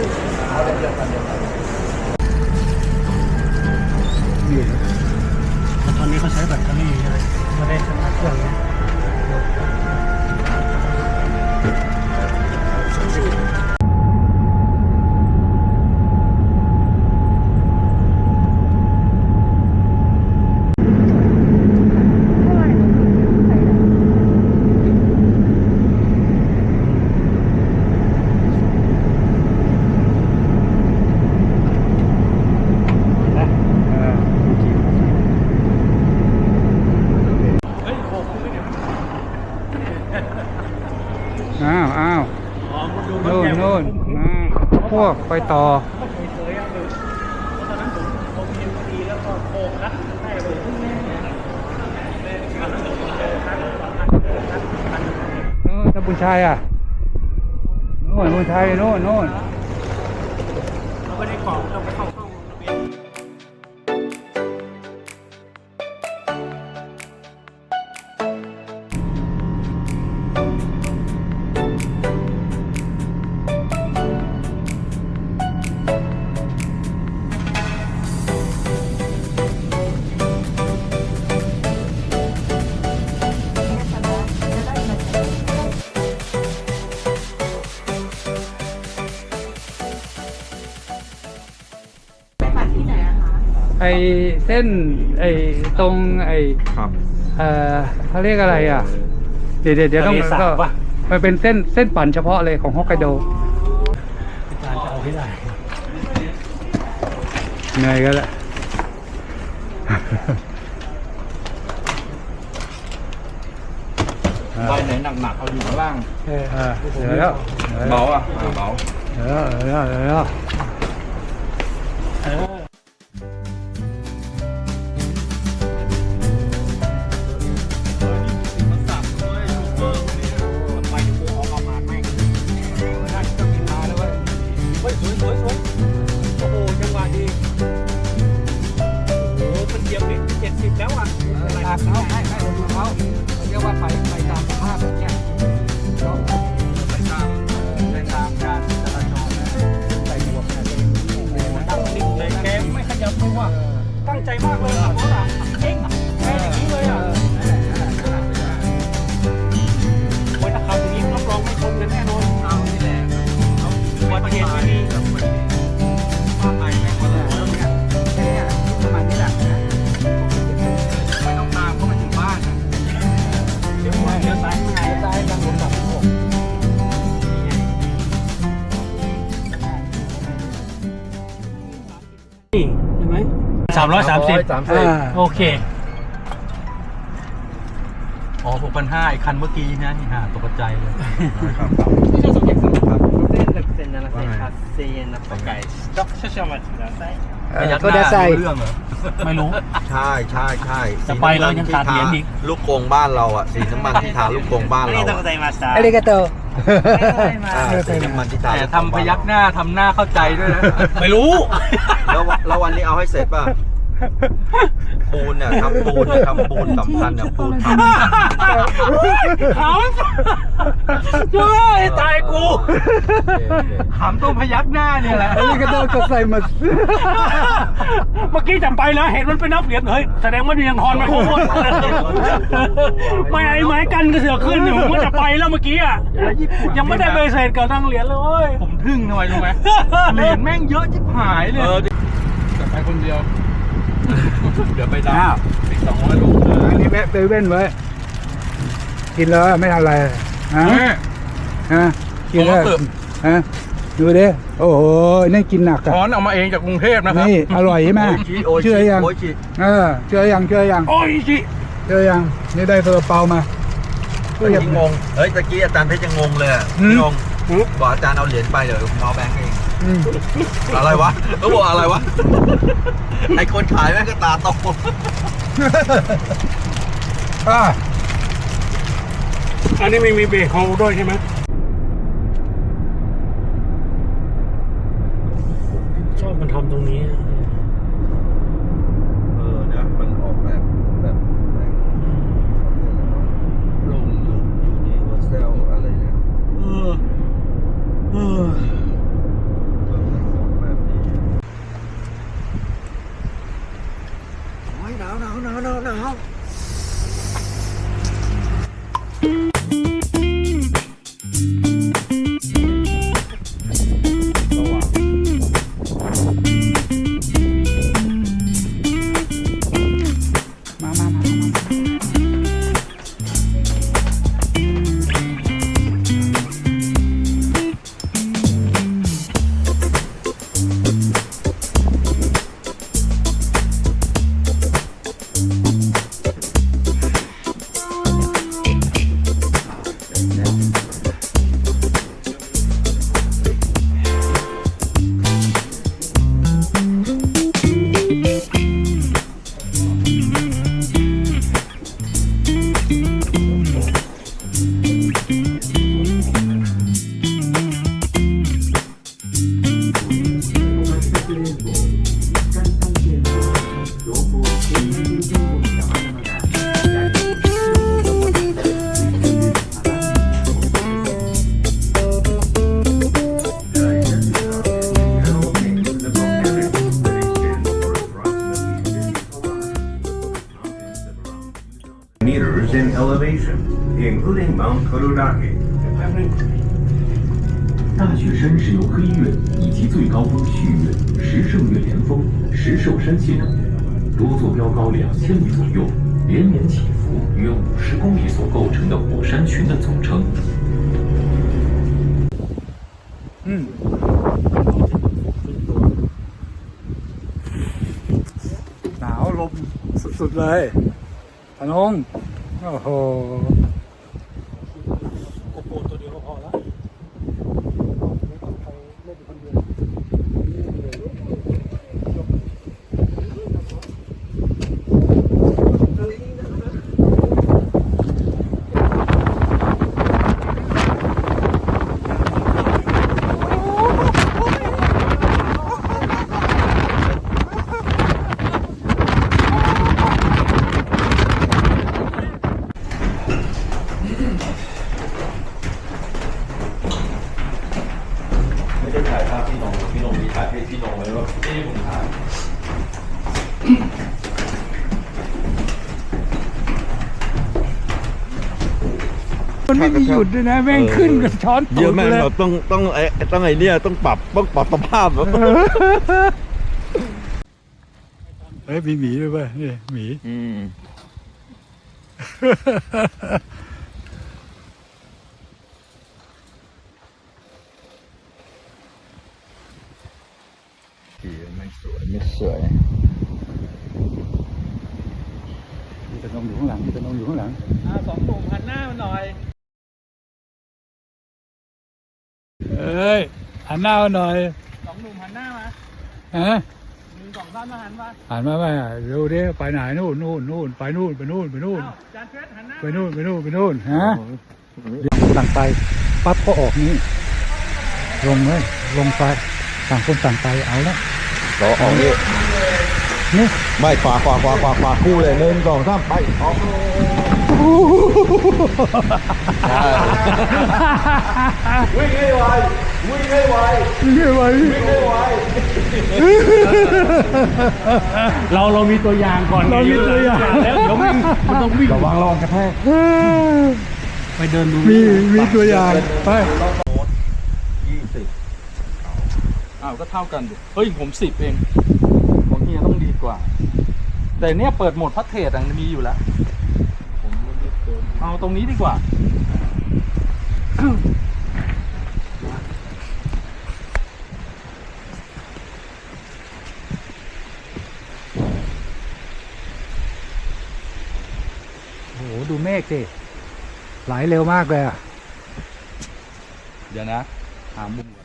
Ada yang panjang. ค่อยโน่นตะบุญชัยอะโน่นบุญชัยโน่นโน่นเราไม่ได้กรอก เส้นไอตรงไอครับ เอ่อเขาเรียกอะไรอะ เดี๋ยวเดี๋ยวเดี๋ยวต้องทะเลสาบก็ปะ มันเป็นเส้นเส้นปั่นเฉพาะเลยของฮอกไกโดอาจารย์จะเอาให้ได้ เหนื่อยกันแหละ ใบไหนหนักๆเอาอยู่ข้างล่าง เออเออเดี๋ยวแล้วเดี๋ยวแล้วเบาอะเบา เดี๋ยวแล้วเดี๋ยวแล้วเดี๋ยวแล้ว วยสวยสวยโอ้โหจังหวะดีโอ้โหมันเหยียบนิดเจ็ดสิบแล้วอะตามเขาให้ให้เรา สามสิบ อ่า โอเค อ๋อหกพันห้าไอ้คันเมื่อกี้นะนี่ฮะตกใจเลย เออก็ได้ใส่ เรื่องเหรอ ไม่รู้ ใช่ใช่ใช่ จะไปเรายังขาดเหรียญอีก ลูกกงบ้านเราอ่ะสีน้ำมันที่ทาลูกกงบ้านเราอะ ありがとう。 อ่าสีน้ำมันที่ตา แต่ทำพยักหน้าทำหน้าเข้าใจด้วยนะ ไม่รู้ แล้ววันแล้ววันนี้เอาให้เสร็จป่ะ ปูนเนี่ยทำปูนเนี่ยทำปูนสำคัญเนี่ยปูนทำขำช่วยตายกูขำตรงพยักหน้าเนี่ยแหละ อันนี้ก็ต้องก็ใส่มา เมื่อกี้จำไปแล้วเห็นมันเป็นนับเหรียญเฮ้ย แสดงว่ามียังทอนไม่ครบไม่ไอ้ไม้กันก็เสือกขึ้นอยู่ผมก็จะไปแล้วเมื่อกี้อะ ยังไม่ได้ไปเสร็จกับทางเหรียญเลยเว้ยผมทึ่งทำไมรู้ไหมเหรียญแม่งเยอะชิบหายเลยเออ แต่ไปคนเดียว เดี๋ยวไปดอ้าวอีกสองร้อยโลอันนี้แวะไปเว้นไว้กินแล้วไม่ทำอะไรฮะฮะกินแล้วฮะดูดิโอ้โหนี่กินหนักอะถอนออกมาเองจากกรุงเทพนะครับนี่อร่อยใช่ไหมโอชิโอชิเชื่อยังโอชิเออเชื่อยังเชื่อยังโอ้ยจิเชื่อยังนี่ได้ซาลาเปามาเมื่อกี้งงเฮ้ยตะกี้อาจารย์เพชรยังงงเลยอะอืมงงบอกอาจารย์เอาเหรียญไปเดี๋ยวผมเอาแบงค์เอง อืมอะไรวะเขาบอกอะไรวะ ไอคนขายแม่งก็ตาโตอ่าอันนี้ไม่มีเบรกเขาด้วยใช่ไหมชอบมันทำตรงนี้เออเนี่ยมันออกแบบแบบแบบลงยูยูนิเวอร์แซลอะไรเนี่ยเออเออ meters in elevation, including Mount Kurudake. 大雪山是由黑岳以及最高峰旭岳、石胜岳连峰、石兽山系等多座标高两千米左右、连绵起伏约五十公里所构成的火山群的总称。 อืมหนาวลมสุดๆเลย พนงโอ้โห โกโปรตัวเดียวก็พอแล้ว ไม่ได้ถ่ายภาพพี่นงพี่นงมีถ่ายให้พี่นงไว้ว่าเอ้ผมถ่าย มัน ไม่มีหยุดด้วยนะแม่งขึ้นกับช้อนเยอะมากเลยเราต้องต้องไอ้ต้องไอ้เนี่ยต้องปรับต้องปรับสภาพแบบเฮ้ยมีหมีด้วยเว้ยนี่หมี อืมสีไม่สวยไม่สวย มีตะนงอยู่ข้างหลังมีตะนงอยู่ข้างหลัง อ่าสองหนุ่มหันหน้ามาหน่อย เอ้ยหันหน้ามาหน่อยสองหนุ่มหันหน้ามาฮะหนึ่งสองสามมาหันมาหันมาไปดูดิไปไหนนู่นนู่นนู่นไปนู่นไปนู่นไปนู่นอ้าวจานเพชรหันหน้าไปนู่นไปนู่นไปนู่นฮะต่างไปปั๊บก็ออกนี่ลงเลยลงไปต่างคนต่างไปเอาละเราออกนี่นี่ไม่ขวาขวาขวาขวาขวาคู่เลยหนึ่งสองสามไปออกใช่ วิ่งให้ไววิ่งให้ไวนี่ไว้วิ่งให้ไวเราเรามีตัวอย่างก่อนเรามีตัวอย่างแล้วเดี๋ยววิ่งมันต้องวิ่งระวังระวังกระแทกไปเดินดูมีมีตัวอย่างไปยี่สิบอ้าวก็เท่ากันดิเฮ้ยผมสิบเองของเฮียต้องดีกว่า แต่เนี้ยเปิดโหมดพัดเทสอะมีอยู่แล้ว เอาตรงนี้ดีกว่า โอ้โห ดูเมฆสิไหลเร็วมากเลยอะ เดี๋ยวนะ หามุม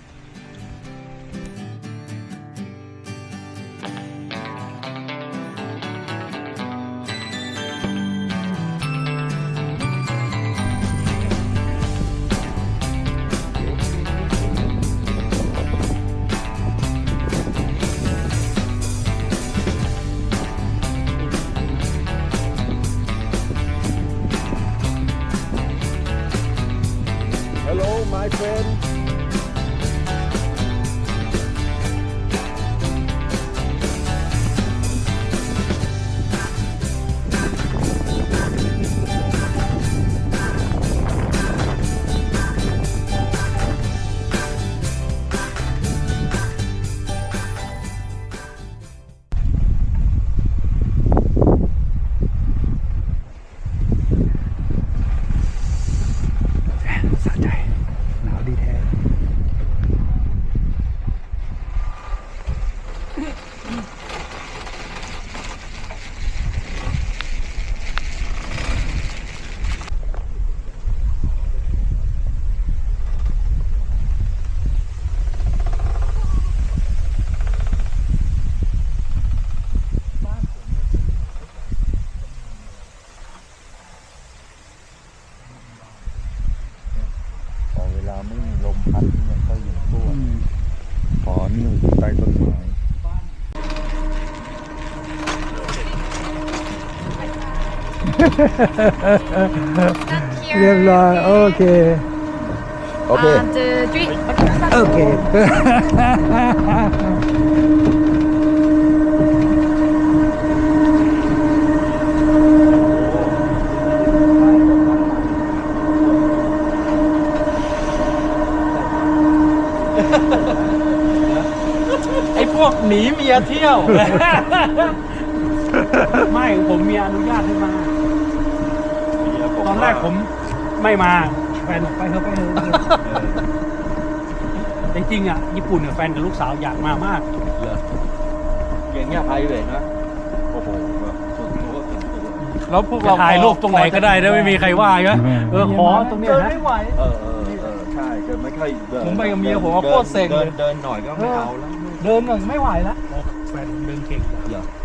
หนาวดีแท้ พอเวลา ไม่มีลมพัดมันก็อยู่ทั่วขอนิ้วใต้ต้นไม้เรียบร้อยโอเค โอเค One, two, three. โอเค ไอ้พวกหนีเมียเที่ยว ไม่ผมมีอนุญาตให้มา ตอนแรกผมไม่มา แฟนบอกไปเถอะไปเถอะจริงๆอะญี่ปุ่นเนี่ยแฟนกับลูกสาวอยากมามากอย่างเงี้ยไพรเวทนะโอ้โหแบบส่วนตัวส่วนตัวแล้วพวกเราถ่ายรูปตรงไหนก็ได้นะไม่มีใครว่าก็เออขอตรงเนี้ยเดินะ ไม่ไหว เออเออเออใช่เดินไม่ค่อยเดินผมไปกับเมียผมว่าโคตรเซ็งเดินเลยเดินหน่อยก็ไม่เอาแล้ว เดินหน่อยไม่ไหวแล้ว แฟน